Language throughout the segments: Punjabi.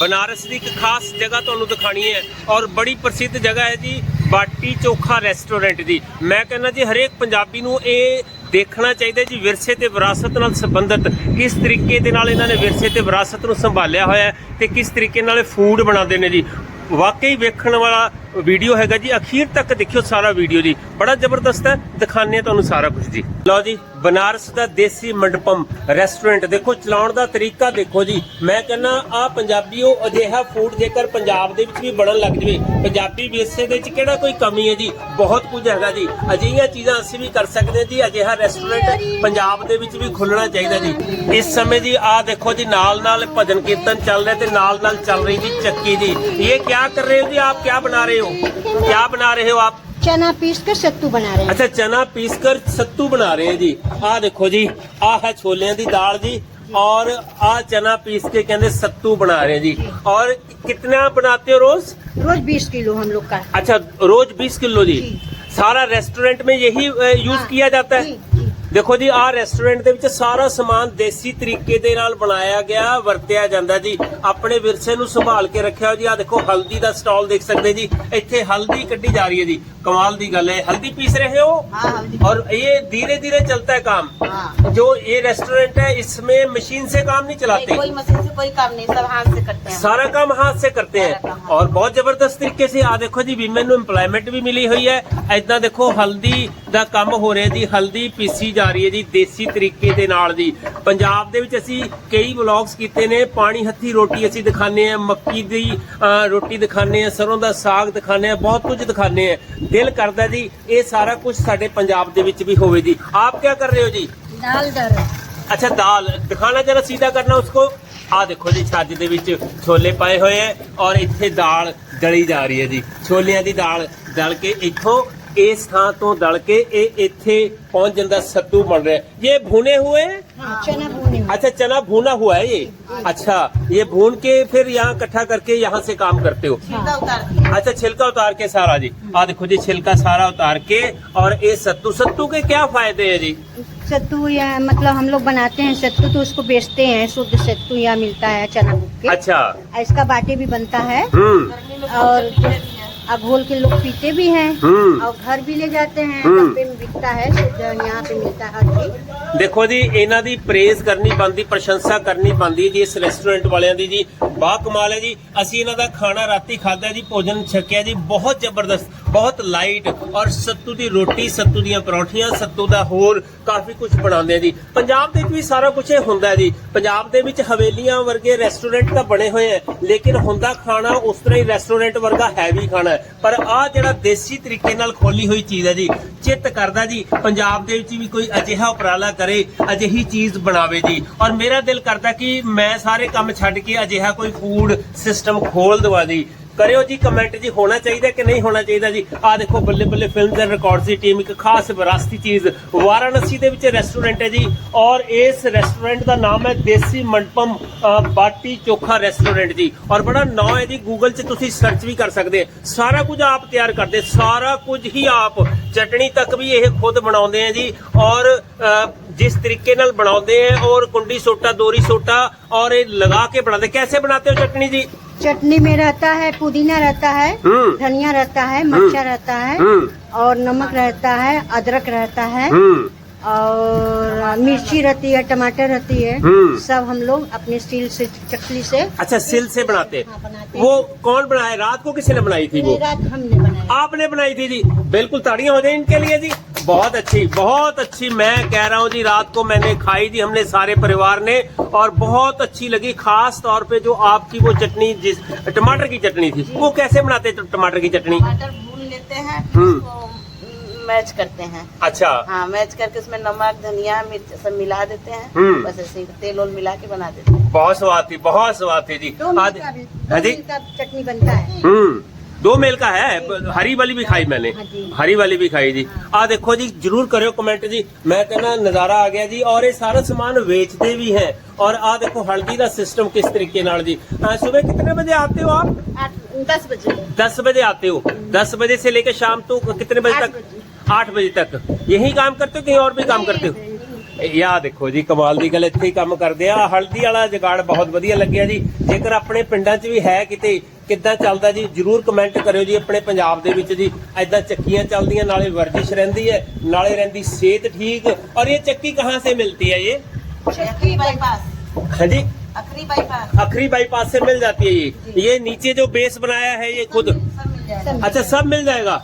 ਬਨਾਰਸ ਦੀ ਇੱਕ ਖਾਸ ਜਗ੍ਹਾ ਤੁਹਾਨੂੰ ਦਿਖਾਣੀ ਹੈ ਔਰ ਬੜੀ ਪ੍ਰਸਿੱਧ ਜਗ੍ਹਾ ਹੈ ਜੀ ਬਾਟੀ ਚੋਖਾ ਰੈਸਟੋਰੈਂਟ ਦੀ ਮੈਂ ਕਹਿੰਦਾ ਜੀ ਹਰੇਕ ਪੰਜਾਬੀ ਨੂੰ ਇਹ ਦੇਖਣਾ ਚਾਹੀਦਾ ਜੀ ਵਿਰਸੇ ਤੇ ਵਿਰਾਸਤ ਨਾਲ ਸੰਬੰਧਿਤ ਕਿਸ ਤਰੀਕੇ ਦੇ ਨਾਲ ਇਹਨਾਂ ਨੇ ਵਿਰਸੇ ਤੇ ਵਿਰਾਸਤ ਨੂੰ ਸੰਭਾਲਿਆ ਹੋਇਆ ਹੈ ਤੇ ਕਿਸ ਤਰੀਕੇ ਨਾਲ ਫੂਡ ਬਣਾਉਂਦੇ ਨੇ ਜੀ ਵਾਕਈ ਵੇਖਣ ਵਾਲਾ ਵੀਡੀਓ ਹੈਗਾ ਜੀ ਅਖੀਰ ਤੱਕ ਦੇਖਿਓ ਸਾਰਾ ਵੀਡੀਓ ਜੀ ਬੜਾ ਜ਼ਬਰਦਸਤ ਹੈ ਦਿਖਾਣੇ ਆ ਤੁਹਾਨੂੰ ਸਾਰਾ ਕੁਝ ਜੀ ਲਓ ਜੀ ਬਨਾਰਸ ਦਾ ਦੇਸੀ ਮੰਡਪਮ ਰੈਸਟੋਰੈਂਟ। ਦੇਖੋ, ਚਲਾਉਣ ਦਾ ਤਰੀਕਾ ਦੇਖੋ ਜੀ। ਮੈਂ ਕਹਿੰਦਾ ਆ ਪੰਜਾਬੀਓ, ਅਜਿਹਾ ਫੂਡ ਜੇਕਰ ਪੰਜਾਬ ਦੇ ਵਿੱਚ ਵੀ ਬਣਨ ਲੱਗ ਜਵੇ, ਪੰਜਾਬੀ ਵਿਰਸੇ ਦੇ ਵਿੱਚ ਕਿਹੜਾ ਕੋਈ ਕਮੀ ਹੈ ਜੀ? ਬਹੁਤ ਕੁਝ ਹੈਗਾ ਜੀ। ਅਜਿਹੀਆਂ ਚੀਜ਼ਾਂ ਅਸੀਂ ਵੀ ਕਰ ਸਕਦੇ ਜੀ। ਅਜਿਹਾ ਰੈਸਟੋਰੈਂਟ ਪੰਜਾਬ ਦੇ ਵਿੱਚ ਵੀ ਖੁੱਲਣਾ ਚਾਹੀਦਾ ਜੀ। ਇਸ ਸਮੇਂ ਜੀ ਆ ਦੇਖੋ ਜੀ ਨਾਲ ਨਾਲ ਭਜਨ ਕੀਰਤਨ ਚੱਲ ਰਿਹਾ ਤੇ ਨਾਲ ਨਾਲ ਚੱਲ ਰਹੀ ਜੀ ਚੱਕੀ ਜੀ। ਇਹ ਕੀ ਕਰ ਰਹੇ ਹੋ ਜੀ? ਆਪ ਕੀ ਬਣਾ ਰਹੇ ਹੋ? ਕੀ ਬਣਾ ਰਹੇ ਹੋ ਆਪ? चना पीस कर सत्तू बना रहे हैं। अच्छा चना पीस कर सत्तू बना रहे हैं जी। आ देखो जी आ है छोलिया की दाल जी और आ चना पीस के कहते सत्तू बना रहे हैं जी। और कितना बनाते हो रोज? रोज बीस किलो हम लोग का। अच्छा रोज बीस किलो जी, जी। सारा रेस्टोरेंट में यही यूज़ हाँ। किया जाता है? ਦੇਖੋ ਜੀ ਆਹ ਰੈਸਟੋਰੈਂਟ ਦੇ ਵਿੱਚ ਸਾਰਾ ਸਮਾਨ ਦੇਸੀ ਤਰੀਕੇ ਦੇ ਨਾਲ ਬਣਾਇਆ ਗਿਆ ਵਰਤਿਆ ਜਾਂਦਾ ਜੀ ਆਪਣੇ ਵਿਰਸੇ ਨੂੰ ਸੰਭਾਲ ਕੇ ਰੱਖਿਆ ਜੀ ਆਹ ਦੇਖੋ ਹਲਦੀ ਦਾ ਸਟਾਲ ਦੇਖ ਸਕਦੇ ਜੀ ਇੱਥੇ ਹਲਦੀ ਕੱਢੀ ਜਾ ਰਹੀ ਹੈ ਜੀ ਕਮਾਲ ਦੀ ਗੱਲ ਹੈ ਹਲਦੀ ਪੀਸ ਰਹੇ ਹੋ हाँ हम जी और ये धीरे धीरे चलता है काम हाँ जो ये रेस्टोरेंट है इसमें मशीन से काम नहीं नहीं, चलाते कोई मशीन से कोई काम नहीं सब हाथ से करते हैं सारा काम हाथ से करते हैं और बहुत जबरदस्त तरीके से आ देखो जी वीमेन ਨੂੰ एम्प्लॉयमेंट भी मिली हुई है इतना देखो हल्दी ਦਾ ਕੰਮ ਹੋ ਰਿਹਾ ਜੀ ਹਲਦੀ ਪੀਸੀ ਜਾ ਰਹੀ ਹੈ ਜੀ ਦੇਸੀ ਤਰੀਕੇ ਦੇ ਨਾਲ ਜੀ। ਪੰਜਾਬ ਦੇ ਵਿੱਚ ਅਸੀਂ ਕਈ ਵਲੌਗਸ ਕੀਤੇ ਨੇ ਪਾਣੀ ਹੱਥੀ ਰੋਟੀ ਅਸੀਂ ਦਿਖਾਣੇ ਆ ਮੱਕੀ ਦੀ ਰੋਟੀ ਦਿਖਾਣੇ ਆ ਸਰੋਂ ਦਾ ਸਾਗ ਦਿਖਾਣੇ ਆ ਬਹੁਤ ਕੁਝ ਦਿਖਾਣੇ ਆ ਦਿਲ ਕਰਦਾ ਜੀ ਇਹ ਸਾਰਾ ਕੁਝ ਸਾਡੇ ਪੰਜਾਬ ਦੇ ਵਿੱਚ ਵੀ ਹੋਵੇ ਜੀ। ਆਪ ਕੀ ਕਰ ਰਹੇ ਹੋ ਜੀ? ਦਾਲ ਦਰ अच्छा दाल दिखाना जरा सीधा करना उसको ਆ ਦੇਖੋ ਜੀ ਛੱਜ ਦੇ ਵਿੱਚ ਛੋਲੇ ਪਾਏ ਹੋਏ ਐ ਔਰ ਇੱਥੇ ਦਾਲ ਡਲੀ ਜਾ ਰਹੀ ਹੈ ਜੀ। ਛੋਲਿਆਂ ਦੀ ਦਾਲ ਦਲ ਕੇ ਇੱਥੋਂ ਇਸ ਥਾਂ ਤੋਂ ਦਲ ਕੇ ਇਹ ਇੱਥੇ ਪਹੁੰਚ ਜਾਂਦਾ ਸੱਤੂ ਬਣ ਰਿਹਾ ਇਹ ਭੁਨੇ ਹੋਏ हैं? हाँ, चना भूने में। अच्छा चना भुना हुआ है ये अच्छा ये भून के फिर यहाँ इकट्ठा करके यहाँ से काम करते हो छिलका उतार दिया अच्छा छिलका उतार के सारा जी आ देखो जी छिलका सारा उतार के और ये सत्तू सत्तू के क्या फायदे हैं जी सत्तू या मतलब हम लोग बनाते हैं सत्तू तो उसको बेचते हैं शुद्ध सत्तू यहाँ मिलता है चना बुक के अच्छा और इसका बाटे भी बनता है हम्म गर्मी में और फूल भी है। अब घोल के लोग पीते भी हैं हम्म। और घर भी ले जाते हैं हम्म। डब्बे में बिकता है शुद्ध यहाँ पे मिलता है हर चीज ਦੇਖੋ ਜੀ ਇਹਨਾਂ ਦੀ ਪ੍ਰੇਜ਼ ਕਰਨੀ ਬੰਦੀ ਪ੍ਰਸ਼ੰਸਾ ਕਰਨੀ ਬੰਦੀ ਜੀ ਇਸ ਰੈਸਟੋਰੈਂਟ ਵਾਲਿਆਂ ਦੀ ਜੀ ਬਾ ਕਮਾਲ ਹੈ ਜੀ ਅਸੀਂ ਇਹਨਾਂ ਦਾ ਖਾਣਾ ਰਾਤੀ ਖਾਦਾ ਜੀ ਭੋਜਨ ਛਕਿਆ ਜੀ ਬਹੁਤ ਜ਼ਬਰਦਸਤ ਬਹੁਤ ਲਾਈਟ ਔਰ ਸੱਤੂ ਦੀ ਰੋਟੀ ਸੱਤੂ ਦੀਆਂ ਪਰੌਂਠੀਆਂ ਸੱਤੂ ਦਾ ਹੋਰ ਕਾਫੀ ਕੁਝ ਬਣਾਉਂਦੇ ਆ ਜੀ ਪੰਜਾਬ ਦੇ ਵਿੱਚ ਵੀ ਸਾਰਾ ਕੁਝ ਇਹ ਹੁੰਦਾ ਹੈ ਜੀ ਪੰਜਾਬ ਦੇ ਵਿੱਚ ਹਵੇਲੀਆਂ ਵਰਗੇ ਰੈਸਟੋਰੈਂਟ ਤਾਂ ਬਣੇ ਹੋਏ ਆ ਲੇਕਿਨ ਹੁੰਦਾ ਖਾਣਾ ਉਸ ਤਰ੍ਹਾਂ ਹੀ ਰੈਸਟੋਰੈਂਟ ਵਰਗਾ ਹੈਵੀ ਖਾਣਾ ਹੈ ਪਰ ਆ ਜਿਹੜਾ ਦੇਸੀ ਤਰੀਕੇ ਨਾਲ ਖੋਲੀ ਹੋਈ ਚੀਜ਼ ਹੈ ਜੀ, ਚਿੱਤ ਕਰਦਾ ਜੀ, ਪੰਜਾਬ ਦੇ ਵਿੱਚ ਵੀ ਕੋਈ ਅਜਿਹਾ ਉਪਰਾਲਾ ਕਰੇ, ਅਜਿਹੀ ਚੀਜ਼ ਬਣਾਵੇ ਜੀ। ਔਰ ਮੇਰਾ ਦਿਲ ਕਰਦਾ ਕਿ ਮੈਂ ਸਾਰੇ ਕੰਮ ਛੱਡ ਕੇ ਅਜਿਹਾ ਕੋਈ ਫੂਡ ਸਿਸਟਮ ਖੋਲ ਦਵਾ ਜੀ। ਕਰਿਓ ਜੀ ਕਮੈਂਟ ਜੀ, ਹੋਣਾ ਚਾਹੀਦਾ ਕਿ ਨਹੀਂ ਹੋਣਾ ਚਾਹੀਦਾ ਜੀ? ਆ ਦੇਖੋ, Balle Balle film and records the team ਇੱਕ ਖਾਸ ਵਿਰਾਸਤੀ ਚੀਜ਼। ਵਾਰਾਣਸੀ ਦੇ ਵਿੱਚ ਰੈਸਟੋਰੈਂਟ ਹੈ ਜੀ, ਔਰ ਇਸ ਰੈਸਟੋਰੈਂਟ ਦਾ ਨਾਮ ਹੈ ਦੇਸੀ ਮੰਡਪਮ ਬਾਟੀ ਚੋਖਾ ਰੈਸਟੋਰੈਂਟ ਜੀ। ਔਰ ਬੜਾ ਨਾਂ ਹੈ ਜੀ ਗੂਗਲ 'ਚ ਤੁਸੀਂ ਸਰਚ ਵੀ ਕਰ ਸਕਦੇ ਸਾਰਾ ਕੁਝ ਆਪ ਤਿਆਰ ਕਰਦੇ, ਸਾਰਾ ਕੁਝ ਹੀ ਆਪ। ਚਟਣੀ ਤੱਕ ਵੀ ਇਹ ਖੁਦ ਬਣਾਉਂਦੇ ਆ ਜੀ, ਔਰ ਜਿਸ ਤਰੀਕੇ ਨਾਲ ਬਣਾਉਂਦੇ ਆ, ਔਰ ਕੁੰਡੀ ਸੋਟਾ, ਦੋਰੀ ਸੋਟਾ, ਔਰ ਇਹ ਲਗਾ ਕੇ ਬਣਾਉਂਦੇ। ਕੈਸੇ ਬਣਾਤੇ ਹੋ ਚਟਣੀ ਜੀ? चटनी में रहता है पुदीना रहता है हम्म। धनिया रहता है मरचा रहता है हम्म। और नमक रहता है अदरक रहता है हम्म। और मिर्ची रहती है टमाटर रहती है हम्म। सब हम लोग अपने स्टील से चकली से अच्छा सिल से बनाते हाँ, बनाते। वो कौन बनाए रात को किसी ने बनाई थी वो? रात हमने बनाया। आपने बनाई थी जी। बिल्कुल ताड़ियाँ हो जाए इनके लिए जी। बहुत अच्छी बहुत अच्छी मैं कह रहा हूँ जी रात को मैंने खाई थी हमने सारे परिवार ने और बहुत अच्छी लगी खास तौर पे जो आपकी वो चटनी जिस टमाटर की चटनी थी वो कैसे बनाते टमाटर की चटनी? टमाटर भून लेते हैं हम्म। मैच करते हैं। अच्छा। हाँ मैच करके उसमें नमक धनिया मिर्च सब मिला देते हैं। हम्म। बस ऐसे तेल ओल मिला के बना देते हैं। बहुत स्वाद थी बहुत स्वाद थी जी। दो आज- हाँ चटनी बनता है। हम्म। दो मेल का है हरी वाली भी खाई मैंने हाँ जी। हरी वाली भी खाई जी आ देखो जी जरूर करो कमेंट जी मैं कहना नजारा आ गया जी और ये सारा सामान बेचते भी हैं और आ देखो हल्दी का सिस्टम किस तरीके नाल जी आ, सुबह कितने बजे आते हो आप आठ दस बजे दस बजे आते हो दस बजे से लेकर शाम तो कितने बजे आठ तक बजे। आठ बजे तक यही काम करते हो कहीं और भी काम करते हो ਇਹ ਆਹ ਦੇਖੋ ਜੀ ਕਮਾਲ ਦੀ ਗੱਲ ਇੱਥੇ ਹੀ ਕੰਮ ਕਰਦੇ ਆ ਆਹ ਹਲਦੀ ਵਾਲਾ ਜਗਾੜ ਬਹੁਤ ਵਧੀਆ ਲੱਗਿਆ ਜੀ ਜੇਕਰ ਆਪਣੇ ਪਿੰਡਾਂ 'ਚ ਵੀ ਹੈ ਕਿਤੇ ਕਿੱਦਾਂ ਚੱਲਦਾ ਜੀ ਜਰੂਰ ਕਮੈਂਟ ਕਰਿਓ ਜੀ ਆਪਣੇ ਪੰਜਾਬ ਦੇ ਵਿੱਚ ਜੀ ਐਦਾਂ ਚੱਕੀਆਂ ਚੱਲਦੀਆਂ ਨਾਲੇ ਵਰਜਿਸ਼ ਰਹਿੰਦੀ ਹੈ ਨਾਲੇ ਰਹਿੰਦੀ ਸਿਹਤ ਠੀਕ ਔਰ ਇਹ ਚੱਕੀ ਕਹਾਂ ਸੇ ਮਿਲਤੀ ਹੈ ਇਹ अखरी बाईपास हाँ जी अखरी बाईपास अखरी बाईपास से मिल जाती है ये ये नीचे जो बेस बनाया है ये खुद सब मिल जाएगा सब अच्छा सब मिल जाएगा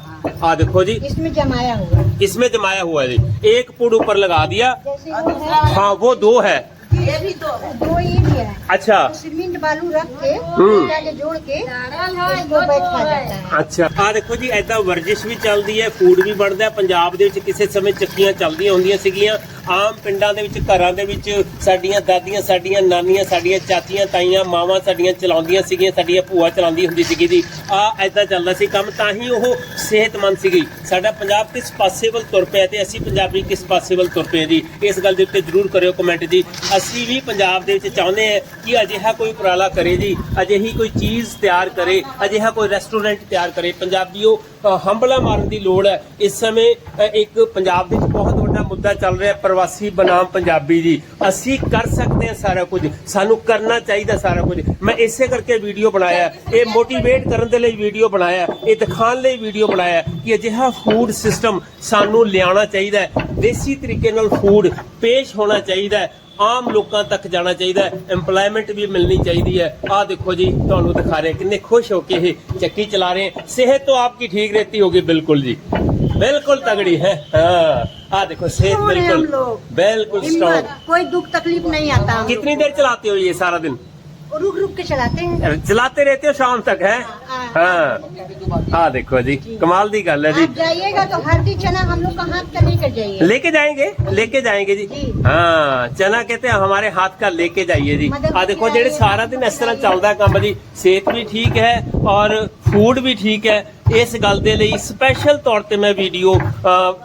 हाँ देखो जी इसमें जमाया हुआ है। इसमें जमाया हुआ है जी एक पुड़ ऊपर लगा दिया जैसे और वो दूसरा है हाँ वो दो है ये भी दो है दो ये भी है अच्छा तो सीमेंट बालू रख के हम्म। आगे जोड़ के इसको बैठा जाता है ਅੱਛਾ ਆ ਦੇਖੋ ਜੀ ਐਦਾਂ ਵਰਜਿਸ਼ ਵੀ ਚੱਲਦੀ ਹੈ ਫੂਡ ਵੀ ਬਣਦਾ ਹੈ ਪੰਜਾਬ ਦੇ ਵਿੱਚ ਕਿਸੇ ਸਮੇਂ ਚੱਕੀਆਂ ਚੱਲਦੀਆਂ ਹੁੰਦੀਆਂ ਸੀਗੀਆਂ ਆਮ ਪਿੰਡਾਂ ਦੇ ਵਿੱਚ ਘਰਾਂ ਦੇ ਵਿੱਚ ਸਾਡੀਆਂ ਦਾਦੀਆਂ ਸਾਡੀਆਂ ਨਾਨੀਆਂ ਸਾਡੀਆਂ ਚਾਚੀਆਂ ਤਾਈਆਂ ਮਾਵਾਂ ਸਾਡੀਆਂ ਚਲਾਉਂਦੀਆਂ ਸੀਗੀਆਂ ਸਾਡੀਆਂ ਭੂਆ ਚਲਾਉਂਦੀ ਹੁੰਦੀ ਸੀਗੀ ਜੀ ਆ ਐਦਾਂ ਚੱਲਦਾ ਸੀ ਕੰਮ ਤਾਂ ਹੀ ਉਹ ਸਿਹਤਮੰਦ ਸੀਗੀ ਸਾਡਾ ਪੰਜਾਬ ਕਿਸ ਪਾਸੇ ਵੱਲ ਤੁਰ ਪਿਆ ਤੇ ਅਸੀਂ ਪੰਜਾਬੀ ਕਿਸ ਪਾਸੇ ਵੱਲ ਤੁਰ ਪਏ ਜੀ ਇਸ ਗੱਲ ਦੇ ਉੱਤੇ ਜਰੂਰ ਕਰਿਓ ਕਮੈਂਟ ਜੀ ਅਸੀਂ ਅਸੀਂ ਵੀ ਪੰਜਾਬ ਦੇ ਵਿੱਚ ਚਾਹੁੰਦੇ ਹਾਂ ਕਿ ਅਜਿਹਾ ਕੋਈ ਉਪਰਾਲਾ ਕਰੇ ਜੀ ਅਜਿਹੀ ਕੋਈ ਚੀਜ਼ ਤਿਆਰ ਕਰੇ ਅਜਿਹਾ ਕੋਈ ਰੈਸਟੋਰੈਂਟ ਤਿਆਰ ਕਰੇ। ਪੰਜਾਬੀਓ ਅ, ਹੰਬਲਾ ਮਾਰਨ ਦੀ ਲੋੜ ਹੈ। ਇਸ ਸਮੇਂ ਇੱਕ ਪੰਜਾਬ ਦੇ ਵਿੱਚ ਬਹੁਤ ਦਾ ਮੁੱਦਾ ਚੱਲ ਰਿਹਾ ਪ੍ਰਵਾਸੀ ਬਨਾਮ ਪੰਜਾਬੀ ਜੀ। ਅਸੀਂ ਕਰ ਸਕਦੇ ਹਾਂ ਸਾਰਾ ਕੁਝ। ਸਾਨੂੰ ਕਰਨਾ ਚਾਹੀਦਾ ਸਾਰਾ ਕੁਝ। ਮੈਂ ਇਸੇ ਕਰਕੇ ਵੀਡੀਓ ਬਣਾਇਆ। ਇਹ ਮੋਟੀਵੇਟ ਕਰਨ ਦੇ ਲਈ ਵੀਡੀਓ ਬਣਾਇਆ। ਇਹ ਦਿਖਾਉਣ ਲਈ ਵੀਡੀਓ ਬਣਾਇਆ ਕਿ ਅਜਿਹਾ ਫੂਡ ਸਿਸਟਮ ਸਾਨੂੰ ਲਿਆਉਣਾ ਚਾਹੀਦਾ ਹੈ। ਦੇਸੀ ਤਰੀਕੇ ਨਾਲ ਫੂਡ ਪੇਸ਼ ਹੋਣਾ ਚਾਹੀਦਾ ਹੈ। ਆਮ ਲੋਕਾਂ ਤੱਕ ਜਾਣਾ ਚਾਹੀਦਾ ਹੈ। ਏਮਪਲੋਇਮੈਂਟ ਵੀ ਮਿਲਣੀ ਚਾਹੀਦੀ ਹੈ। ਆਹ ਦੇਖੋ ਜੀ, ਤੁਹਾਨੂੰ ਦਿਖਾ ਰਹੇ ਕਿੰਨੇ ਖੁਸ਼ ਹੋ ਕੇ ਇਹ ਚੱਕੀ ਚਲਾ ਰਹੇ ਸਿਹਤ ਤੋਂ ਆਪਕੀ ਠੀਕ ਰਹਤੀ ਹੋਗੀ? ਬਿਲਕੁਲ ਜੀ। बिल्कुल तगड़ी है हाँ देखो सेहत बिल्कुल बिल्कुल स्ट्रॉन्ग कोई दुख तकलीफ नहीं आता कितनी देर चलाते हो ये सारा दिन रुक रुक के चलाते हैं चलाते रहते हो शाम तक है हाँ हाँ देखो जी कमाल की गल है जी जाइएगा तो हर दिन चना हम लोग का हाथ का लेकर जाइए लेके जाएंगे लेके जाएंगे जी हाँ चना कहते हैं हमारे हाथ का लेके जाइए जी हाँ देखो जेडे सारा दिन इस तरह चलता काम जी सेहत भी ठीक है और फूड भी ठीक है ਇਸ ਗੱਲ ਦੇ ਲਈ ਸਪੈਸ਼ਲ ਤੌਰ ਤੇ ਮੈਂ ਵੀਡੀਓ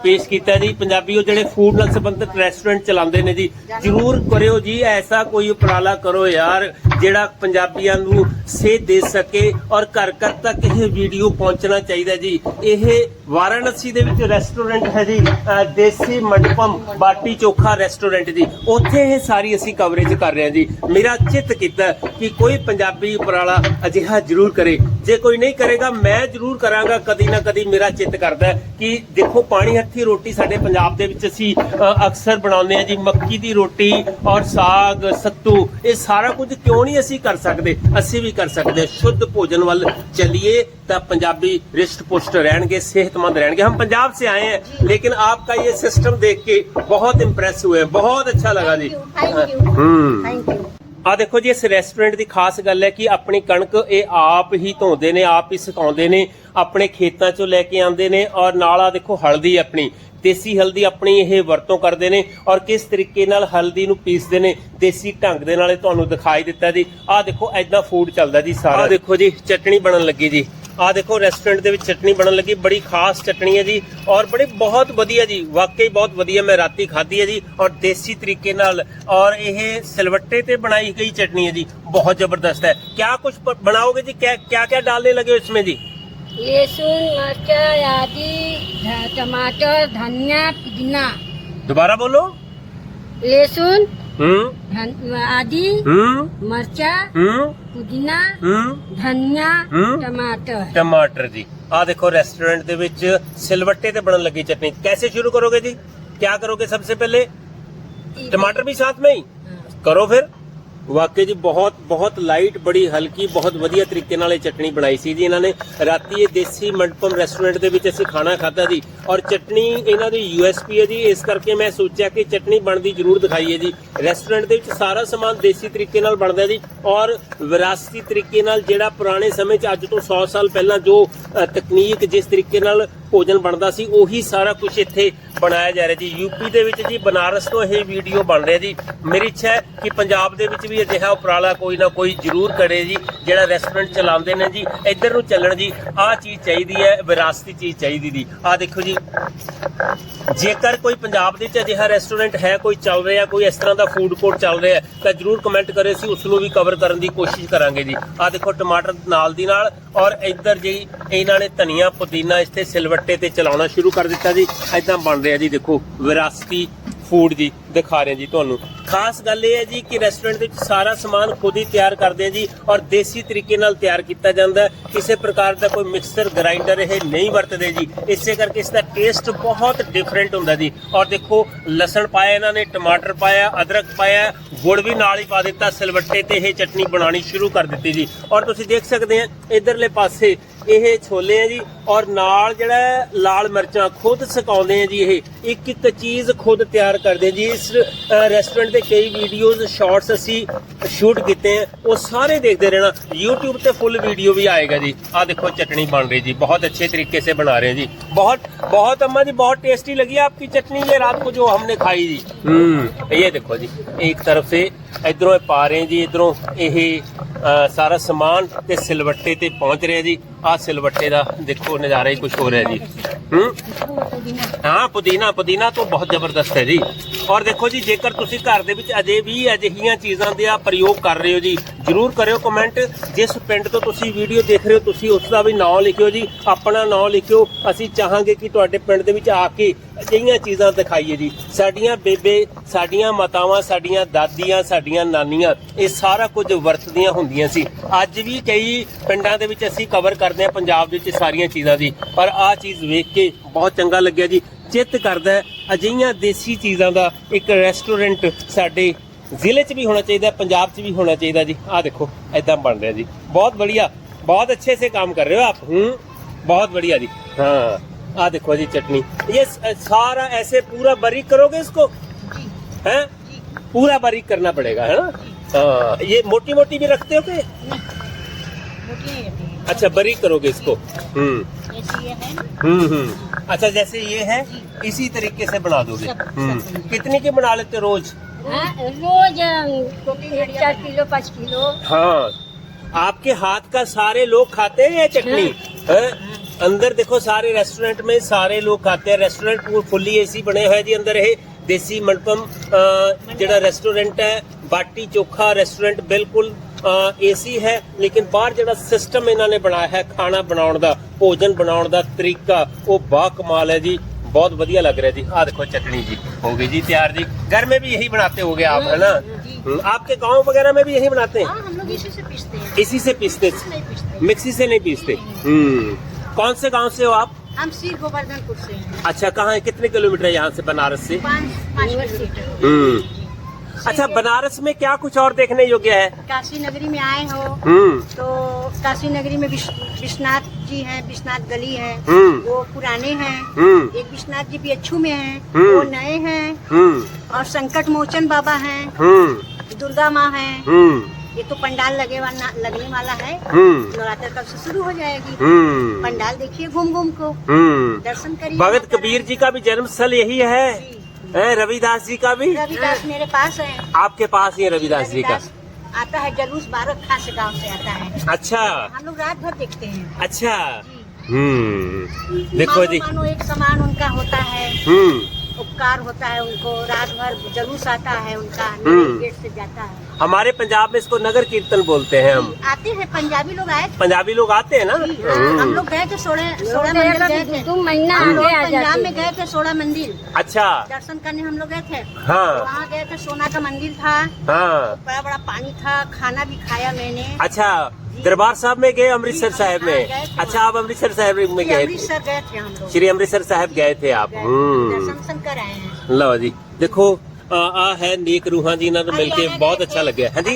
ਪੇਸ਼ ਕੀਤਾ ਜੀ। ਪੰਜਾਬੀ ਉਹ ਜਿਹੜੇ ਫੂਡ ਨਾਲ ਸੰਬੰਧਿਤ ਰੈਸਟੋਰੈਂਟ ਚਲਾਉਂਦੇ ਨੇ ਜੀ, ਜਰੂਰ ਕਰਿਓ ਜੀ, ਐਸਾ ਕੋਈ ਉਪਰਾਲਾ ਕਰੋ ਯਾਰ, ਜਿਹੜਾ ਪੰਜਾਬੀਆਂ ਨੂੰ ਸੇਧ ਦੇ ਸਕੇ ਔਰ ਘਰ ਘਰ ਤੱਕ ਇਹ ਵੀਡੀਓ ਪਹੁੰਚਣਾ ਚਾਹੀਦਾ ਜੀ। ਇਹ ਵਾਰਾਣਸੀ ਦੇ ਵਿੱਚ ਰੈਸਟੋਰੈਂਟ ਹੈ ਜੀ ਦੇਸੀ ਮੰਡਪਮ ਬਾਟੀ ਚੋਖਾ ਰੈਸਟੋਰੈਂਟ ਜੀ। ਉੱਥੇ ਇਹ ਸਾਰੀ ਅਸੀਂ ਕਵਰੇਜ ਕਰ ਰਹੇ ਹਾਂ ਜੀ। ਮੇਰਾ ਚਿੱਤ ਕੀਤਾ ਕਿ ਕੋਈ ਪੰਜਾਬੀ ਉਪਰਾਲਾ ਅਜਿਹਾ ਜ਼ਰੂਰ ਕਰੇ। ਜੇ ਕੋਈ ਨਹੀਂ ਕਰੇਗਾ ਮੈਂ ਜ਼ਰੂਰ ਕਰਾਂਗਾ ਕਦੀ ਨਾ ਕਦੀ ਮੇਰਾ ਚਿੱਤ ਕਰਦਾ ਹੈ ਕਿ ਦੇਖੋ ਪਾਣੀ ਹੱਥੀ ਰੋਟੀ ਸਾਡੇ ਪੰਜਾਬ ਦੇ ਵਿੱਚ ਅਸੀਂ ਅ, ਅਕਸਰ ਬਣਾਉਂਦੇ ਹਾਂ ਜੀ ਮੱਕੀ ਦੀ ਰੋਟੀ ਔਰ ਸਾਗ ਸੱਤੂ ਇਹ ਸਾਰਾ ਕੁਝ ਕਿਉਂ ਨਹੀਂ ਅਸੀਂ ਕਰ ਸਕਦੇ ਅਸੀਂ ਵੀ ਕਰ ਸਕਦੇ ਹਾਂ ਸ਼ੁੱਧ ਭੋਜਨ ਵੱਲ ਚੱਲੀਏ ਤਾਂ ਪੰਜਾਬੀ ਰਿਸ਼ਟ ਪੁਸ਼ਟ ਰਹਿਣਗੇ सेहतमंद रहेंगे हम पंजाब से आए हैं लेकिन आपका ये सिस्टम देख के बहुत इम्प्रेस हुए हैं बहुत अच्छा लगा जी thank you hmm thank you ਆ ਦੇਖੋ ਜੀ, ਇਸ ਰੈਸਟੋਰੈਂਟ ਦੀ ਖਾਸ ਗੱਲ ਹੈ ਕਿ ਆਪਣੀ ਕਣਕ ਇਹ ਆਪ ਹੀ ਧੋਂਦੇ ਨੇ, ਆਪ ਹੀ ਸੁਕਾਉਂਦੇ ਨੇ, ਆਪਣੇ ਖੇਤਾਂ ਚੋਂ ਲੈ ਕੇ ਆਉਂਦੇ ਨੇ ਔਰ ਨਾਲ ਆ ਦੇਖੋ ਹਲਦੀ ਆਪਣੀ। ਦੇਸੀ ਹਲਦੀ ਆਪਣੀ ਇਹ ਵਰਤੋਂ ਕਰਦੇ ਨੇ ਔਰ ਕਿਸ ਤਰੀਕੇ ਨਾਲ ਹਲਦੀ ਨੂੰ ਪੀਸਦੇ ਨੇ, ਦੇਸੀ ਢੰਗ ਦੇ ਨਾਲ ਇਹ ਤੁਹਾਨੂੰ ਦਿਖਾਈ ਦਿੱਤਾ ਜੀ। ਆਹ ਦੇਖੋ ਐਦਾਂ ਫੂਡ ਚੱਲਦਾ ਜੀ ਸਾਰਾ। ਆ ਦੇਖੋ ਜੀ, ਚਟਣੀ ਬਣਨ ਲੱਗੀ ਜੀ। आ देखो रेस्टोरेंट के चटनी बनने लगी बड़ी खास चटनी है जी और बड़े बहुत वजिए जी वाकई बहुत वजिए मैं राती खाधी है जी और देसी तरीके और यह सिलवटे से बनाई गई चटनी है जी बहुत ज़बरदस्त है क्या कुछ बनाओगे जी क्या क्या क्या डालने लगे इसमें जी लहसुन मर्चा आदि टमाटर धनिया पुदीना दोबारा बोलो लहसुन आदि मर्चा हम्म पुदीना हम्म धनिया हम्म। टमाटर ਟਮਾਟਰ ਜੀ ਆ ਦੇਖੋ ਰੈਸਟੋਰੈਂਟ ਦੇ ਵਿੱਚ ਸਿਲਵੱਟੇ ਤੇ ਬਣਨ ਲੱਗੀ ਚਟਨੀ कैसे शुरू करोगे जी क्या करोगे सबसे पहले टमाटर भी साथ में ही ਕਰੋ ਫਿਰ ਵਾਕਈ ਜੀ ਬਹੁਤ ਬਹੁਤ ਲਾਈਟ ਬੜੀ ਹਲਕੀ, ਬਹੁਤ ਵਧੀਆ ਤਰੀਕੇ ਨਾਲ ਇਹ ਚਟਣੀ ਬਣਾਈ ਸੀ ਜੀ। ਇਹਨਾਂ ਨੇ ਰਾਤੀ ਇਹ ਦੇਸੀ ਮੰਡਪਮ ਰੈਸਟੋਰੈਂਟ ਦੇ ਵਿੱਚ ਅਸੀਂ ਖਾਣਾ ਖਾਧਾ ਜੀ। ਔਰ ਚਟਣੀ ਇਹਨਾਂ ਦੀ ਯੂਐਸਪੀ ਹੈ ਜੀ। ਇਸ ਕਰਕੇ ਮੈਂ ਸੋਚਿਆ ਕਿ ਚਟਣੀ ਬਣਦੀ ਜ਼ਰੂਰ ਦਿਖਾਈਏ ਜੀ। ਰੈਸਟੋਰੈਂਟ ਦੇ ਵਿੱਚ ਸਾਰਾ ਸਮਾਨ ਦੇਸੀ ਤਰੀਕੇ ਨਾਲ ਬਣਦਾ ਜੀ। ਔਰ ਵਿਰਾਸਤੀ ਤਰੀਕੇ ਨਾਲ ਜਿਹੜਾ ਪੁਰਾਣੇ ਸਮੇਂ 'ਚ ਅੱਜ ਤੋਂ 100 ਸਾਲ ਪਹਿਲਾਂ ਜੋ ਤਕਨੀਕ ਜਿਸ ਤਰੀਕੇ ਨਾਲ ਭੋਜਨ ਬਣਦਾ ਸੀ, ਉਹੀ ਸਾਰਾ ਕੁਝ ਇੱਥੇ ਬਣਾਇਆ ਜਾ ਰਿਹਾ ਜੀ। ਯੂਪੀ ਦੇ ਵਿੱਚ ਜੀ, ਬਨਾਰਸ ਤੋਂ ਇਹ ਵੀਡੀਓ ਬਣ ਰਿਹਾ ਜੀ। ਮੇਰੀ ਇੱਛਾ ਹੈ ਕਿ ਪੰਜਾਬ ਦੇ ਵਿੱਚ ਵੀ ਅਜਿਹਾ ਉਪਰਾਲਾ ਕੋਈ ਨਾ ਕੋਈ ਜ਼ਰੂਰ ਕਰੇ ਜੀ, ਜਿਹੜਾ ਰੈਸਟੋਰੈਂਟ ਚਲਾਉਂਦੇ ਨੇ ਜੀ। ਇੱਧਰ ਨੂੰ ਚੱਲਣ ਜੀ, ਆਹ ਚੀਜ਼ ਚਾਹੀਦੀ ਹੈ, ਵਿਰਾਸਤੀ ਚੀਜ਼ ਚਾਹੀਦੀ ਦੀ ਆਹ ਦੇਖੋ ਜੀ। ਜੇਕਰ ਕੋਈ ਪੰਜਾਬ ਦੇ ਵਿੱਚ ਅਜਿਹਾ ਰੈਸਟੋਰੈਂਟ ਹੈ, ਕੋਈ ਚੱਲ ਰਿਹਾ, ਕੋਈ ਇਸ ਤਰ੍ਹਾਂ ਦਾ ਫੂਡ ਕੋਰਟ ਚੱਲ ਰਿਹਾ ਤਾਂ ਜਰੂਰ ਕਮੈਂਟ ਕਰੇ ਅਸੀਂ ਉਸ ਨੂੰ ਵੀ ਕਵਰ ਕਰਨ ਦੀ ਕੋਸ਼ਿਸ਼ ਕਰਾਂਗੇ ਜੀ। ਆਹ ਦੇਖੋ ਟਮਾਟਰ ਨਾਲ ਦੀ ਨਾਲ ਔਰ ਇੱਧਰ ਜੀ, ਇਹਨਾਂ ਨੇ ਧਨੀਆ, ਪੁਦੀਨਾ ਇੱਥੇ ਸਿਲਵੱਟੇ ਤੇ ਚਲਾਉਣਾ ਸ਼ੁਰੂ ਕਰ ਦਿੱਤਾ ਜੀ। ਐਦਾਂ ਬਣ ਰਿਹਾ ਜੀ, ਦੇਖੋ ਵਿਰਾਸਤੀ ਫੂਡ ਜੀ। ਦਿਖਾ ਰਹੇ ਹਾਂ ਜੀ ਤੁਹਾਨੂੰ। ਖਾਸ ਗੱਲ ਇਹ ਹੈ ਜੀ ਕਿ ਰੈਸਟੋਰੈਂਟ ਦੇ ਵਿੱਚ ਸਾਰਾ ਸਮਾਨ ਖੁਦ ਹੀ ਤਿਆਰ ਕਰਦੇ ਆ ਜੀ ਔਰ ਦੇਸੀ ਤਰੀਕੇ ਨਾਲ ਤਿਆਰ ਕੀਤਾ ਜਾਂਦਾ ਕਿਸੇ ਪ੍ਰਕਾਰ ਦਾ ਕੋਈ ਮਿਕਸਰ ਗ੍ਰਾਈਂਡਰ ਇਹ ਨਹੀਂ ਵਰਤਦੇ ਜੀ। ਇਸੇ ਕਰਕੇ ਇਸ ਦਾ ਟੇਸਟ ਬਹੁਤ ਡਿਫਰੈਂਟ ਹੁੰਦਾ ਜੀ। ਔਰ ਦੇਖੋ, ਲਸਣ ਪਾਇਆ ਇਹਨਾਂ ਨੇ, ਟਮਾਟਰ ਪਾਇਆ, ਅਦਰਕ ਪਾਇਆ, ਗੁੜ ਵੀ ਨਾਲ ਹੀ ਪਾ ਦਿੱਤਾ, ਸਿਲਵੱਟੇ ਤੇ ਇਹ ਚਟਨੀ ਬਣਾਉਣੀ ਸ਼ੁਰੂ ਕਰ ਦਿੱਤੀ ਜੀ। ਔਰ ਤੁਸੀਂ ਦੇਖ ਸਕਦੇ ਆ ਇਧਰਲੇ ਪਾਸੇ ਇਹ ਛੋਲੇ ਆ ਜੀ ਔਰ ਨਾਲ ਜਿਹੜਾ ਲਾਲ ਮਿਰਚਾਂ ਖੁਦ ਸੁਕਾਉਂਦੇ ਆ ਜੀ ਇਹ। ਇੱਕ ਇੱਕ ਚੀਜ਼ ਖੁਦ ਤਿਆਰ ਕਰਦੇ ਜੀ। ਰੈਸਟੋਰੈਂਟ ਦੇ ਕਈ ਵੀਡੀਓਜ਼ ਸ਼ਾਰਟਸ ਅਸੀਂ ਸ਼ੂਟ ਕੀਤੇ ਆ ਉਹ ਸਾਰੇ ਦੇਖਦੇ ਰਹਿਣਾ YouTube ਤੇ ਫੁੱਲ ਵੀਡੀਓ ਵੀ ਆਏਗਾ ਜੀ ਆ ਦੇਖੋ ਚਟਨੀ ਬਣ ਰਹੀ जी बहुत अच्छे तरीके से बना रहे हैं जी बहुत बहुत अम्मा जी बहुत टेस्टी लगी आपकी चटनी ये रात को जो हमने खाई जी हम्म ये देखो जी एक तरफ से इधरों पा रहे हैं जी इधरों ਇਹ ਅ, ਸਾਰਾ ਸਮਾਨ ਤੇ ਸਿਲਵੱਟੇ ਤੇ ਪਹੁੰਚ ਰਿਹਾ ਜੀ ਆ ਸਿਲਵੱਟੇ ਦਾ ਦੇਖੋ ਨਜ਼ਾਰਾ ਹੀ ਕੁਝ ਹੋ ਰਿਹਾ ਜੀ। ਹੂੰ? ਹਾਂ, ਪੁਦੀਨਾ ਪੁਦੀਨਾ ਤੋਂ ਬਹੁਤ ਜ਼ਬਰਦਸਤ ਹੈ ਜੀ। ਔਰ ਦੇਖੋ ਜੀ, ਜੇਕਰ ਤੁਸੀਂ ਘਰ ਦੇ ਵਿੱਚ ਅਜੇ ਵੀ ਅਜਿਹੀਆਂ ਚੀਜ਼ਾਂ ਦਾ ਪ੍ਰਯੋਗ ਕਰ ਰਹੇ ਹੋ ਜੀ, ਜਰੂਰ ਕਰਿਓ ਕਮੈਂਟ ਜਿਸ ਪਿੰਡ ਤੋਂ ਤੁਸੀਂ ਵੀਡੀਓ ਦੇਖ ਰਹੇ ਹੋ, ਤੁਸੀਂ ਉਸ ਦਾ ਵੀ ਨਾਮ ਲਿਖਿਓ ਜੀ। ਆਪਣਾ ਨਾਮ ਲਿਖਿਓ। ਅਸੀਂ ਚਾਹਾਂਗੇ ਕਿ ਤੁਹਾਡੇ ਪਿੰਡ ਦੇ ਵਿੱਚ ਆ ਕੇ ਅਜਿਹੀਆਂ ਚੀਜ਼ਾਂ ਦਿਖਾਈਏ ਜੀ। ਸਾਡੀਆਂ ਬੇਬੇ, ਸਾਡੀਆਂ ਮਾਤਾਵਾਂ, ਸਾਡੀਆਂ ਦਾਦੀਆਂ, ਸਾਡੀਆਂ ਨਾਨੀਆਂ, ਇਹ ਸਾਰਾ ਕੁਝ ਵਰਤਦੀਆਂ ਹੁੰਦੀਆਂ ਸੀ। ਅੱਜ ਵੀ ਕਈ ਪਿੰਡਾਂ ਦੇ ਵਿੱਚ ਅਸੀਂ ਕਵਰ ਕਰਦੇ ਹਾਂ ਪੰਜਾਬ ਦੇ ਵਿੱਚ ਸਾਰੀਆਂ ਚੀਜ਼ਾਂ ਦੀ। ਪਰ ਆਹ ਚੀਜ਼ ਵੇਖ ਕੇ ਬਹੁਤ ਚੰਗਾ ਲੱਗਿਆ ਜੀ। ਚਿੱਤ ਕਰਦਾ ਅਜਿਹੀਆਂ ਦੇਸੀ ਚੀਜ਼ਾਂ ਦਾ ਇੱਕ ਰੈਸਟੋਰੈਂਟ ਸਾਡੇ ਜ਼ਿਲ੍ਹੇ 'ਚ ਵੀ ਹੋਣਾ ਚਾਹੀਦਾ, ਪੰਜਾਬ 'ਚ ਵੀ ਹੋਣਾ ਚਾਹੀਦਾ ਜੀ। ਆਹ ਦੇਖੋ ਐਦਾਂ ਬਣ ਰਿਹਾ ਜੀ। ਬਹੁਤ ਵਧੀਆ, ਬਹੁਤ ਅੱਛੇ ਸੇ ਕੰਮ ਕਰ ਰਹੇ ਹੋ ਆਪ। ਹੂੰ, ਬਹੁਤ ਵਧੀਆ ਜੀ। ਹਾਂ। आ देखो जी चटनी। ये सारा ऐसे पूरा बारीक करोगे इसको? हैं? पूरा बारीक करना पड़ेगा है ना? हाँ ये मोटी मोटी भी रखते हो के? अच्छा बारीक करोगे इसको। हम्म। हम्म हम्म। अच्छा जैसे ये है इसी तरीके से बना दोगे। हम्म। कितने की बना लेते रोज? हाँ, रोज चार किलो पाँच किलो। हाँ। आपके हाथ का सारे लोग खाते हैं ये चटनी? हैं? अंदर देखो सारे रेस्टोरेंट में सारे लोग खाते हैं रेस्टोरेंट पूरा फुल्ली एसी बने हुए जी अंदर है देसी मंडपम अ, ਜਿਹੜਾ ਰੈਸਟੋਰੈਂਟ ਹੈ ਬਾਟੀ ਚੋਖਾ ਰੈਸਟੋਰੈਂਟ ਬਿਲਕੁਲ ਏਸੀ ਹੈ ਲੇਕਿਨ ਬਾਹਰ ਜਿਹੜਾ ਸਿਸਟਮ ਇਹਨਾਂ ਨੇ ਬਣਾਇਆ ਹੈ ਖਾਣਾ ਬਣਾਉਣ ਦਾ ਭੋਜਨ ਬਣਾਉਣ ਦਾ ਤਰੀਕਾ ਉਹ ਬਾ ਕਮਾਲ ਹੈ ਜੀ बहुत बढ़िया लग रहा है जी हाँ देखो चटनी जी हो गई जी तैयार जी घर में भी यही बनाते होगे आप है ना हम्म, आपके गांव वगैरह में भी यही बनाते हैं हम लोग इसी से पीसते हैं इसी से पीसते नहीं पीसते मिक्सी से नहीं पीसते हम्म कौन से गाँव से हो आप? हम श्री गोवर्धनपुर से हैं। अच्छा कहाँ है? कितने किलोमीटर है यहाँ से बनारस से? हम्म। अच्छा बनारस में क्या कुछ और देखने योग्य है? काशी नगरी में आए हो हम्म। तो काशी नगरी में विश्वनाथ जी हैं विश्वनाथ गली है। हम्म। वो पुराने हैं। एक विश्वनाथ जी भी अच्छू में हैं। वो नए हैं। और संकट मोचन बाबा हैं। दुर्गा माँ हैं। ये तो पंडाल लगे वाला लगने वाला है। हम्म। नवरात्र कब से शुरू हो जाएगी? हम्म। पंडाल देखिए घूम घूम को। हम्म। दर्शन करिए। भगत कबीर जी का भी जन्म स्थल यही है। रविदास जी का भी? रविदास मेरे पास है। आपके पास ही है रविदास जी का? आता है जलूस बारह खास गाँव से आता है। अच्छा। हम लोग रात भर देखते हैं। अच्छा। हम्म। देखो जी। मानो एक समान उनका होता है। हम्म। उपकार होता है उनको रात भर जलूस आता है उनका हम्म। गेट से जाता है। हमारे पंजाब में इसको नगर कीर्तन बोलते हैं हम। आते हैं पंजाबी लोग आए। पंजाबी लोग आते हैं ना? हाँ, हम हम्म, लोग गए थे सोलह सोलह मंदिर गए थे। दो महीना हम लोग पंजाब में गए थे सोलह मंदिर। अच्छा। दर्शन करने हम लोग गए थे। हाँ। वहाँ गए थे सोना का मंदिर था। हाँ। बड़ा बड़ा पानी था खाना भी खाया मैंने। अच्छा। दरबार साहब में गए अमृतसर साहब में। अच्छा आप अमृतसर साहब में गए थे। श्री अमृतसर साहब गए थे आप। हम्म। लो जी। देखो आ, आ है नेक रूहा जी इन्होंने मिल के बहुत अच्छा लग गया। है जी?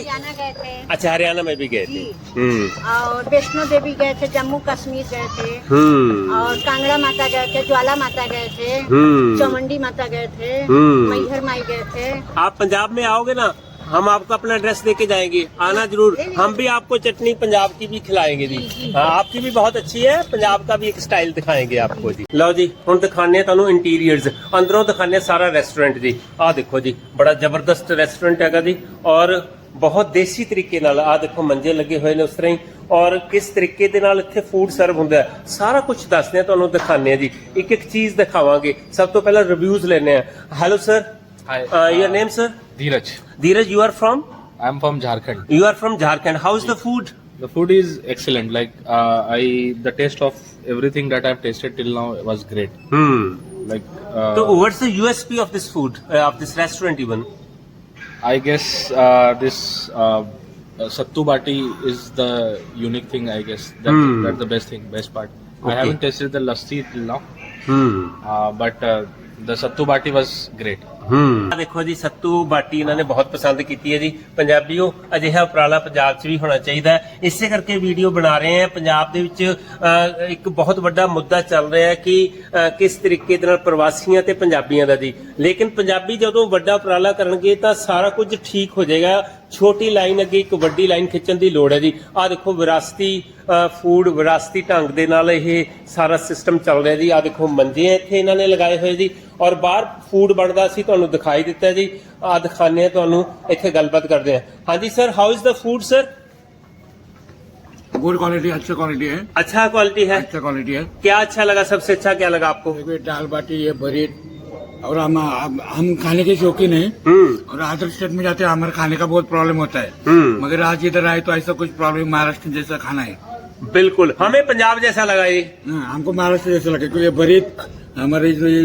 अच्छा हरियाणा में भी गए थे। हम्म। और वैष्णो देवी गए थे जम्मू कश्मीर गए थे। हम्म। और कांगड़ा माता गए थे ज्वाला माता गए थे। चौमंडी माता गए थे। मैहर माई गए थे। आप पंजाब में आओगे ना हम आपको अपना एड्रेस देके जाएंगे आना जरूर हम भी आपको चटनी पंजाब की भी खिलाएंगे जी हाँ आपकी भी बहुत अच्छी है पंजाब का भी एक स्टाइल दिखाएंगे आपको जी ਲਓ ਜੀ ਹੁਣ ਦਿਖਾਣੇ ਤੁਹਾਨੂੰ ਇੰਟੀਰੀਅਰਸ ਅੰਦਰੋਂ ਦਿਖਾਣੇ ਸਾਰਾ ਰੈਸਟੋਰੈਂਟ ਜੀ ਆਹ ਦੇਖੋ ਜੀ ਬੜਾ ਜ਼ਬਰਦਸਤ ਰੈਸਟੋਰੈਂਟ ਹੈਗਾ ਜੀ ਔਰ ਬਹੁਤ ਦੇਸੀ ਤਰੀਕੇ ਨਾਲ ਆਹ ਦੇਖੋ ਮੰਜੇ ਲੱਗੇ ਹੋਏ ਨੇ ਉਸ ਤਰ੍ਹਾਂ ਹੀ ਔਰ ਕਿਸ ਤਰੀਕੇ ਦੇ ਨਾਲ ਇੱਥੇ ਫੂਡ ਸਰਵ ਹੁੰਦਾ ਹੈ ਸਾਰਾ ਕੁਝ ਦੱਸਦੇ ਆ ਤੁਹਾਨੂੰ ਦਿਖਾਣੇ ਆ ਜੀ ਇੱਕ ਇੱਕ ਚੀਜ਼ ਦਿਖਾਵਾਂਗੇ ਸਭ ਤੋਂ ਪਹਿਲਾਂ ਰਿਵਿਊਜ਼ ਲੈਣੇ ਆ hello sir Hi. Uh, your name, sir? Dheeraj. Dheeraj, you are from? I'm from Jharkhand. You are from Jharkhand. How's the food? The food is excellent. Like uh, I, the taste of everything that I've tasted till now was great. Hmm. Like. Uh, so, what's the USP of this food, uh, of this restaurant, even? I guess uh, this uh, uh sattu bati is the unique thing. I guess that's, hmm. that's the best thing, best part. Okay. I haven't tasted the lassi till now, hmm. uh, but uh, the sattu bati was great. ਹੂੰ। ਆ ਦੇਖੋ ਜੀ ਸੱਤੂ ਬਾਟੀ ਇਹਨਾਂ ਨੇ ਬਹੁਤ ਪਸੰਦ ਕੀਤੀ ਹੈ ਜੀ। ਪੰਜਾਬੀਓ ਅਜਿਹਾ ਉਪਰਾਲਾ ਪੰਜਾਬ 'ਚ ਵੀ ਹੋਣਾ ਚਾਹੀਦਾ ਹੈ। ਇਸੇ ਕਰਕੇ ਵੀਡੀਓ ਬਣਾ ਰਹੇ ਹਾਂ। ਪੰਜਾਬ ਦੇ ਵਿੱਚ ਅ, ਇੱਕ ਬਹੁਤ ਵੱਡਾ ਮੁੱਦਾ ਚੱਲ ਰਿਹਾ ਹੈ ਕਿ ਅ, ਕਿਸ ਤਰੀਕੇ ਦੇ ਨਾਲ ਪ੍ਰਵਾਸੀਆਂ ਤੇ ਪੰਜਾਬੀਆਂ ਦਾ ਜੀ। ਲੇਕਿਨ ਪੰਜਾਬੀ ਜਦੋਂ ਵੱਡਾ ਉਪਰਾਲਾ ਕਰਨਗੇ ਤਾਂ ਸਾਰਾ ਕੁਝ ਠੀਕ ਹੋ ਜਾਏਗਾ। ਛੋਟੀ ਲਾਈਨ ਅੱਗੇ ਇੱਕ ਵੱਡੀ ਲਾਈਨ ਖਿੱਚਣ ਦੀ ਲੋੜ ਹੈ ਜੀ। ਆ ਦੇਖੋ ਵਿਰਾਸਤੀ ਫੂਡ ਵਿਰਾਸਤੀ ਢੰਗ ਦੇ ਨਾਲ ਇਹ ਸਾਰਾ ਸਿਸਟਮ ਚੱਲ ਰਿਹਾ ਜੀ। ਆ ਦੇਖੋ ਮੰਜੇ ਇੱਥੇ ਇਹਨਾਂ ਨੇ ਲਗਾਏ ਹੋਏ ਜੀ। ਔਰ ਬਾਹਰ ਫੂਡ ਬਣਦਾ ਸੀ ਤੁਹਾਨੂੰ ਦਿਖਾਈ ਦਿੱਤਾ ਜੀ ਆ ਦਿਖਾਣੇ ਆ ਤੁਹਾਨੂੰ ਇੱਥੇ ਗੱਲਬਾਤ ਕਰਦੇ ਆ ਹਾਂਜੀ sir how is the food sir good quality अच्छा क्वालिटी है अच्छा क्वालिटी है अच्छा क्वालिटी है क्या अच्छा लगा सबसे अच्छा क्या लगा आपको देखिए दाल बाटी ये बरीड और हम हम हम खाने के शौकीन हैं हम्म और अदर स्टेट में जाते हैं हमारे खाने का बहुत प्रॉब्लम होता है हम्म मगर आज इधर आए तो ऐसा कुछ प्रॉब्लम महाराष्ट्र जैसा खाना है बिल्कुल हमें पंजाब जैसा लगा ये हाँ, हमको महाराष्ट्र जैसा लगे क्योंकि ये बरीद हमारे जो ये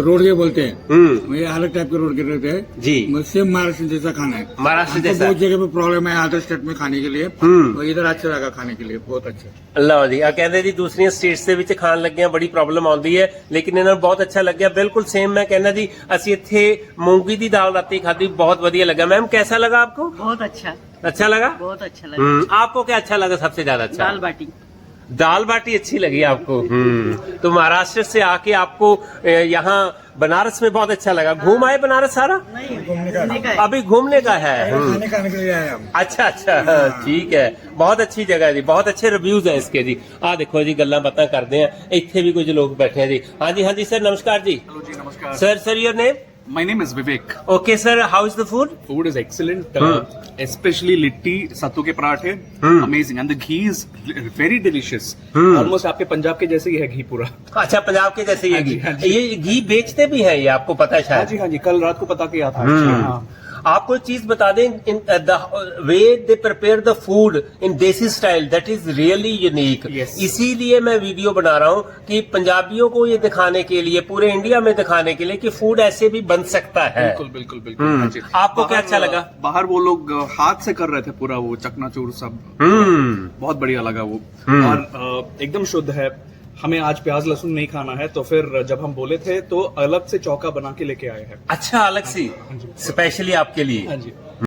रोड के बोलते हैं हम्म ये अलग टाइप के रोड के रहते हैं जी सेम महाराष्ट्र जैसा खाना है महाराष्ट्र हमको जैसा बहुत जगह पे प्रॉब्लम है अदर स्टेट में खाने के लिए हम्म। तो इधर अच्छा लगा खाने के लिए बहुत अच्छा ਲਓ ਜੀ ਆ ਕਹਿੰਦੇ ਜੀ ਦੂਸਰੀਆਂ ਸਟੇਟਸ ਦੇ ਵਿੱਚ ਖਾਣ ਲੱਗਿਆਂ ਬੜੀ ਪ੍ਰੋਬਲਮ ਆਉਂਦੀ ਹੈ ਲੇਕਿਨ ਇਹਨਾਂ ਨੂੰ ਬਹੁਤ ਅੱਛਾ ਲੱਗਿਆ ਬਿਲਕੁਲ ਸੇਮ ਮੈਂ ਕਹਿੰਦਾ ਜੀ ਅਸੀਂ ਇੱਥੇ ਮੂੰਗੀ ਦੀ ਦਾਲ ਰਾਤੀ ਖਾਧੀ ਬਹੁਤ ਵਧੀਆ ਲੱਗਾ ਮੈਮ कैसा लगा आपको बहुत अच्छा अच्छा लगा बहुत अच्छा लगा हम्म आपको क्या अच्छा लगा सबसे ज्यादा अच्छा दाल बाटी दाल बाटी अच्छी लगी आपको? तो महाराष्ट्र से आके आपको यहाँ बनारस में बहुत अच्छा लगा। घूम आए बनारस सारा? नहीं घूमने का अभी घूमने का है? हम्म। अच्छा अच्छा हाँ, ठीक है। बहुत अच्छी जगह है जी बहुत अच्छे रिव्यूज़ है इसके जी। आ देखो जी गल्ला बातें करते हैं। इतने भी कुछ लोग बैठे हैं जी। हाँ जी हाँ जी सर नमस्कार जी। Sir sir your name My name is Vivek. Okay, sir. How is the food? Food is excellent, uh, especially litti, sattu ke parathe, Hmm. amazing. And the ghee is very delicious. Hmm. Almost आपके पंजाब के जैसे ही है घी पूरा अच्छा पंजाब के जैसे ही है घी ये घी बेचते भी है ये आपको पता है शायद हाँ जी हाँ जी कल रात को पता किया था आपको एक चीज़ बता दें in the way they prepare the food in desi style that is really unique इसीलिए मैं वीडियो बना रहा हूँ कि पंजाबियों को ये दिखाने के लिए पूरे इंडिया में दिखाने के लिए कि फ़ूड ऐसे भी बन सकता है। बिल्कुल बिल्कुल बिल्कुल हम्म। आपको क्या अच्छा लगा? बाहर वो लोग uh, हाथ से कर रहे थे पूरा वो चकनाचूर सब। हम्म। बहुत बढ़िया लगा वो। हम्म। और uh, एकदम शुद्ध है। हमें आज प्याज लहसुन नहीं खाना है तो फिर जब हम बोले थे तो अलग से चौका बना के लेके आए हैं अच्छा अलग सी हाँ जी। स्पेशली आपके लिए हाँ जी